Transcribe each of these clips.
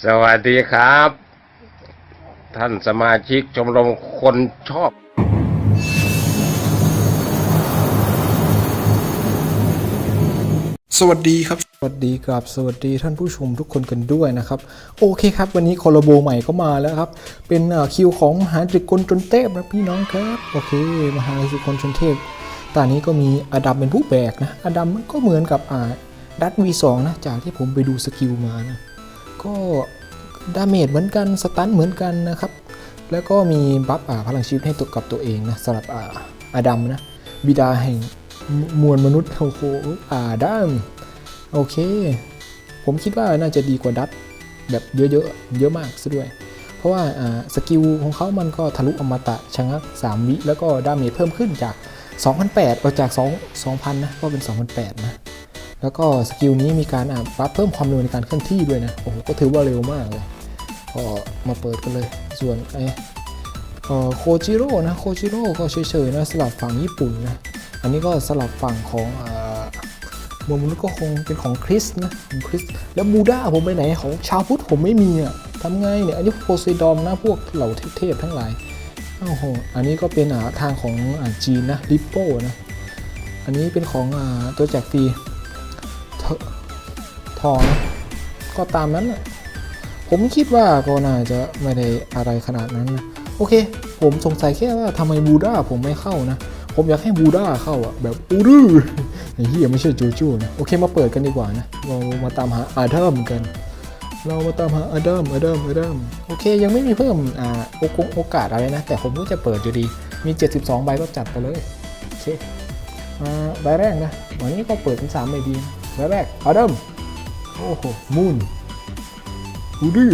สวัสดีครับ ท่านสมาชิกชมรมคนชอบ สวัสดีครับ สวัสดีครับสวัสดีท่านผู้ชมทุกคนกันด้วยนะครับ โอเคครับ วันนี้คอลโบใหม่ก็มาแล้วครับ เป็นอ่าคิวของมหาตริกลจนเทพนะพี่น้องครับ โอเค มหาตริกลจนเทพตอนนี้ก็มีอดัมเป็นผู้แบกนะ อดัมมันก็เหมือนกับอ่าดัตวีสองนะ จากที่ผมไปดูสกิลมานะ ก็ดาเมจเหมือนกันสตันเหมือนกันนะครับ แล้วก็มีบัฟพลังชีวิตให้ตัวกับตัวเองนะสำหรับอาอดัมนะ บิดาแห่งมวลมนุษย์โอ้โหอาดัมโอเค ผมคิดว่าน่าจะดีกว่าดัตแบบเยอะๆ เยอะมากซะด้วย เพราะว่าสกิลของเขามันก็ทะลุอมตะชะงัก 3 วิ แล้วก็ดาเมจเพิ่มขึ้นจาก 2,008เอาจาก 2 2,000 นะ ก็เป็น 2,008 นะ แล้วก็สกิลนี้มีการอ่าบัฟเพิ่มความเร็วในการเคลื่อนที่ด้วยนะโอ้โหก็ถือว่าเร็วมากเลยก็มาเปิดกันเลย ส่วนไอโคจิโร่นะโคจิโร่ก็เฉยๆนะสลับฝั่งญี่ปุ่นนะอันนี้ก็สลับฝั่งของมวลมนุษย์ก็คงเป็นของคริสนะของคริสแล้วบูดาผมไปไหนของชาวพุทธผมไม่มีอะทำไงเนี่ยอันนี้โพไซดอมนะพวกเหล่าเทพๆทั้งหลายโอ้โหอันนี้ก็เป็นอ่าทางของอ่าจีนนะลิปโป้นะอันนี้เป็นของอ่าตัวแจกฟรี ทองนก็ตามนั้นนะผมคิดว่าก็น่าจะไม่ได้อะไรขนาดนั้นนะโอเค ผมสงสัยแค่ว่าทำไมบูด้าผมไม่เข้านะ ผมอยากให้บูด้าเข้าอะแบบอูรื้อไอ้เหี้ยไม่ใช่จูจูนะ โอเคมาเปิดกันดีกว่านะ เรามาตามหาอาดัมกัน เรามาตามหาอาดัมอาดัมอาดัมโอเค ยังไม่มีเพิ่มอ่าโอกโอกาสอะไรนะ แต่ผมก็จะเปิดอยู่ดี มี 72 ใบก็จัดไปเลย โอเคมาใบแรกนะ วันนี้ก็เปิดเป็น3ใบดีนะ ใบแรกอาดัมโอ้โหมูนอูดื้อ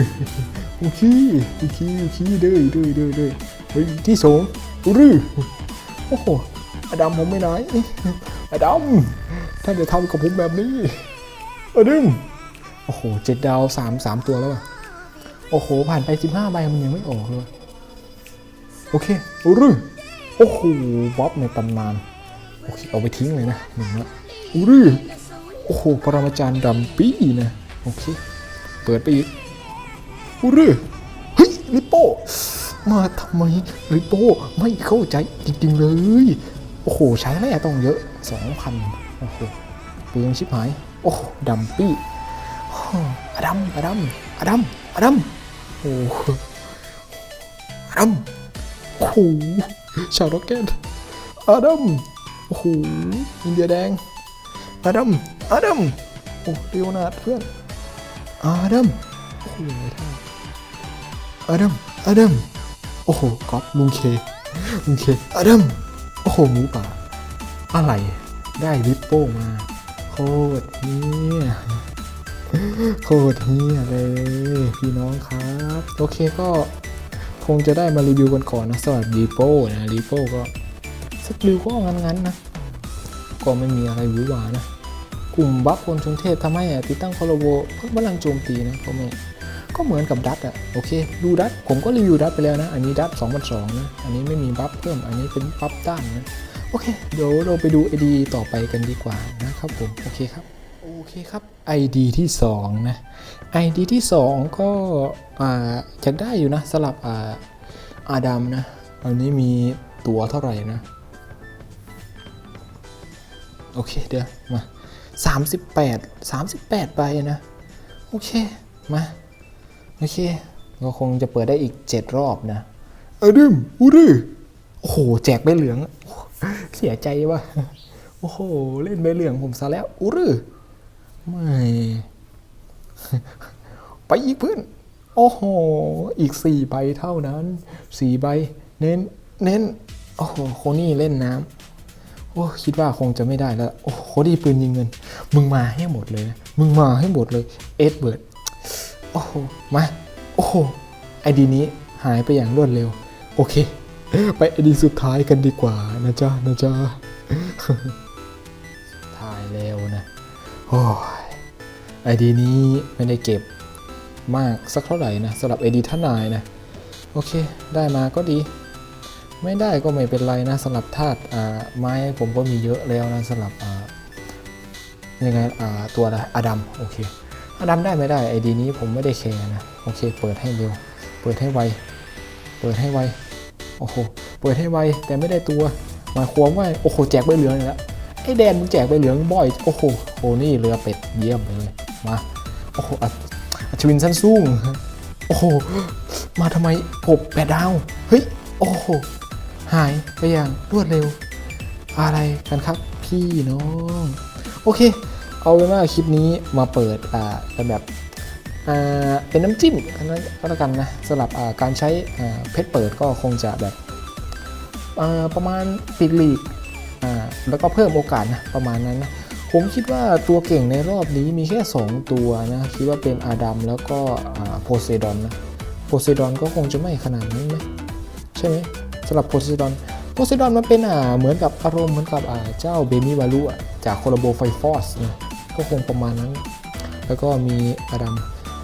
อูขี้อูขี้อูขี้เด้อเด้อเด้อเด้อเฮ้ยที่สองอูดื้อโอ้โหอาดัมผมไม่น้อยอดัมท่านจะทำกับผมแบบนี้อาดัมโอ้โหเจ็ดดาวสามสามตัวแล้วอะโอ้โห ผ่านไปสิบห้าใบมันยังไม่ออกเลย โอเคอูดื้อโอ้โหบ๊อบในตำนานโอเคเอาไปทิ้งเลยนะหนึ่งละอูดื้อ โอ้โห ปรมาจารย์ดัมปี้นะ โอเค เปิดไปอีกอูรือเฮ้ยลิโป้ มาทำไมลิโป้ ไม่เข้าใจจริงๆเลย โอ้โห ใช้แร่ต้องเยอะ2,000โอ้โหเปลืองชิบหาย โอ้ดัมปี้ฮ่าอดัมอดัมอดัมอดัมโอ้โหอดัมโอ้โหชาวร็อกเก็ตอดัมโอ้โหอินเดียแดงอดัม อดัมโอ้เรียวนาดเพื่อนอดัมโอ้โหไม่ได้อดัมอดัมโอ้โหก๊อฟลุงเคลุงเคอดัมโอ้โหหมูป่า อะไรได้ริปโป้มา โคตรเฮียโคตรเฮียเลย พี่น้องครับ โอเคก็คงจะได้มารีวิวกันก่อนนะสำหรับรีโป้นะรีโป้ก็สกิลก็งั้นๆนะ ก็ไม่มีอะไรหวือหวานะ กลุ่มบัฟคนชนเทพทำให้อะติดตั้งคอลโบเพิ่มพลังโจมตีนะก็ไม่ก็เหมือนกับดัตอะโอเค ดูดัตผมก็รีวิวดัตไปแล้วนะ อันนี้ดัต2 2 0นสองนะ อันนี้ไม่มีบัฟเพิ่ม อันนี้เป็นบัฟต้านนะ โอเค เดี๋ยวเราไปดู ID ต่อไปกันดีกว่านะครับผม โอเคครับ โอเคครับ ID ที่ 2 นะ ID ที่ 2 ก็อ่าจะได้อยู่นะสลับอ่าอาดัมนะ อันนี้มีตัวเท่าไหร่นะ โอเคเดี๋ยวมา 38 38ใบนะ โอเค มา โอเคก็คงจะเปิดได้อีก 7 รอบนะอดึมอูดือโอ้โห แจกใบเหลืองโอ้โหเสียใจว่ะ โอ้โห เล่นใบเหลืองผมซะแล้วอูดือไม่ ไปอีกเพื่อน โอ้โห อีก 4 ใบเท่านั้น 4 ใบ เน้น เน้น โอ้โห โคนี่เล่นน้ำโอ้คิดว่าคงจะไม่ได้แล้ว โอ้โคดีปืนยิงเงิน มึงมาให้หมดเลยนะ มึงมาให้หมดเลย เอ็ดเบิร์ด โอ้โห มา โอ้โห ไอดีนี้หายไปอย่างรวดเร็ว โอเค ไปไอดีสุดท้ายกันดีกว่านะจ๊ะนะจ๊ะถ่ายเร็วนะ โอ้ย ไอดีนี้ไม่ได้เก็บมากสักเท่าไหร่นะสำหรับไอดีท่านายนะ โอเค ได้มาก็ดี ไม่ได้ก็ไม่เป็นไรนะสำหรับธาตุอ่าไม้ผมก็มีเยอะแล้วนะสำหรับอ่ายังไงอ่าตัวอะไรอดัมโอเคอดัมได้ไม่ได้ไอดีนี้ผมไม่ได้แคร์นะโอเค เปิดให้เร็ว เปิดให้ไว เปิดให้ไวโอ้โหเปิดให้ไวแต่ไม่ได้ตัวหมายความว่าโอ้โหแจกใบเหลืองแล้วไอ้แดนมึงแจกใบเหลืองบ่อยโอ้โหโหนี่เรือเป็ดเยี่ยมเลยมาโอ้โหอัศอัศวินสั้นสูงโอ้โหมาทำไมผมแปดดาวเฮ้ยโอ้โห หายไปอย่างรวดเร็ว อะไรกันครับพี่น้อง โอเค เอาเป็นว่าคลิปนี้มาเปิดอ่าเป็นแบบอ่าเป็นน้ำจิ้มอันนั้นก็แล้วกันนะสำหรับอ่าการใช้อ่าเพชรเปิดก็คงจะแบบอ่าประมาณปิดลีกอ่าแล้วก็เพิ่มโอกาสนะประมาณนั้นนะผมคิดว่าตัวเก่งในรอบนี้มีแค่ 2 ตัวนะ คิดว่าเป็นอาดัมแล้วก็โพไซดอนนะโพไซดอนก็คงจะไม่ขนาดนั้นไหมใช่ไหม สำหรับโพไซดอนโพไซดอนมันเป็นอ่าเหมือนกับอารมณ์เหมือนกับอ่าเจ้าเบมิวารุอะจากโคลาโบไฟฟอสนะก็คงประมาณนั้น แล้วก็มีอดัม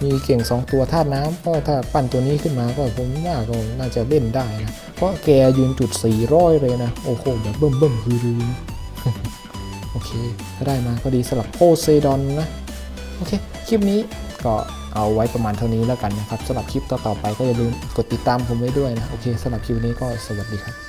มีเก่ง 2 ตัวธาตุน้ำก็ถ้าปั้นตัวนี้ขึ้นมาก็ผมว่าก็น่าจะเล่นได้นะ เพราะแกยืนจุด 400 เลยนะ โอ้โห แบบเบิ่มเบิ่มฮือรืนโอเค ถ้าได้มาก็ดีสำหรับโพไซดอนนะ โอเค คลิปนี้ก็เอาไว้ประมาณเท่านี้แล้วกันนะครับสำหรับคลิปต่อๆไปก็อย่าลืมกดติดตามผมไว้ด้วยนะ โอเคสำหรับคลิปนี้ก็สวัสดีครับ